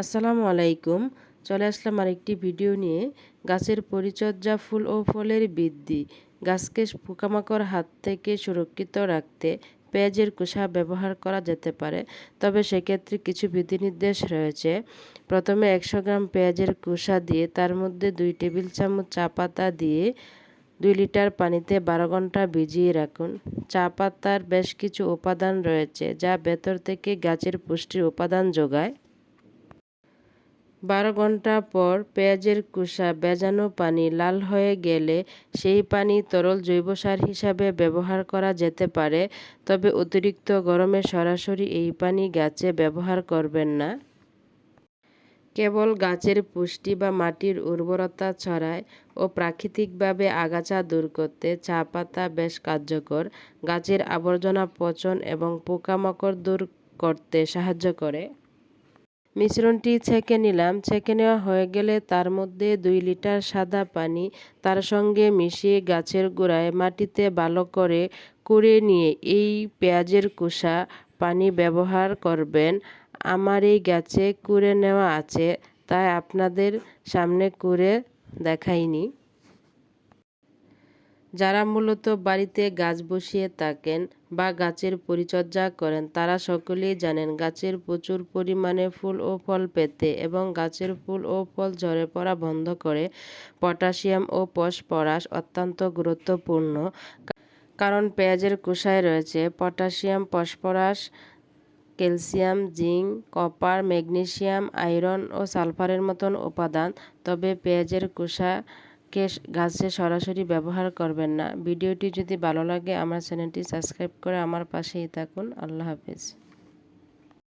আসসালামু আলাইকুম। চলে আসলাম আরেকটি ভিডিও নিয়ে। গাছের পরিচর্যা ফুল ও ফলের বৃদ্ধি। গাছকে পোকামাকড় হাত থেকে সুরক্ষিত রাখতে পেঁয়াজের কুসা ব্যবহার করা যেতে পারে, তবে সেক্ষেত্রে কিছু বিধিনির্দেশ রয়েছে। প্রথমে একশো গ্রাম পেঁয়াজের কুসা দিয়ে, তার মধ্যে দুই টেবিল চামচ চা পাতা দিয়ে দুই লিটার পানিতে বারো ঘণ্টা ভিজিয়ে রাখুন। চা পাতার বেশ কিছু উপাদান রয়েছে, যা ভেতর থেকে গাছের পুষ্টির উপাদান যোগায়। বারো ঘণ্টা পর পেঁয়াজের কুসা বেজানো পানি লাল হয়ে গেলে সেই পানি তরল জৈব সার হিসাবে ব্যবহার করা যেতে পারে। তবে অতিরিক্ত গরমে সরাসরি এই পানি গাছে ব্যবহার করবেন না। কেবল গাছের পুষ্টি বা মাটির উর্বরতা ছড়ায় ও প্রাকৃতিকভাবে আগাছা দূর করতে চা পাতা বেশ কার্যকর। গাছের আবর্জনা পচন এবং পোকামাকড় দূর করতে সাহায্য করে। মিশ্রণটি ছেঁকে নিলাম। ছেঁকে নেওয়া হয়ে গেলে তার মধ্যে দুই লিটার সাদা পানি তার সঙ্গে মিশিয়ে গাছের গোড়ায় মাটিতে ভালো করে কুড়ে নিয়ে এই পেঁয়াজের কুষা পানি ব্যবহার করবেন। আমার এই গাছে কুড়ে নেওয়া আছে, তাই আপনাদের সামনে কুড়ে দেখাইনি। যারা মূলত বাড়িতে গাছ বসিয়ে থাকেন বা গাছের পরিচর্যা করেন, তারা সকলেই জানেন গাছের প্রচুর পরিমাণে ফুল ও ফল পেতে এবং গাছের ফুল ও ফল ঝরে পড়া বন্ধ করে পটাশিয়াম ও ফসফরাস অত্যন্ত গুরুত্বপূর্ণ। কারণ পেঁয়াজের কুষায় রয়েছে potassium, phosphorus, calcium, zinc, copper, magnesium, iron ও সালফারের মতন উপাদান। তবে পেঁয়াজের কুষা কে গাছে সরাসরি ব্যবহার করবেন না। ভিডিওটি যদি ভালো লাগে, আমার চ্যানেলটি সাবস্ক্রাইব করে আমার পাশেই থাকুন। আল্লাহ হাফিজ।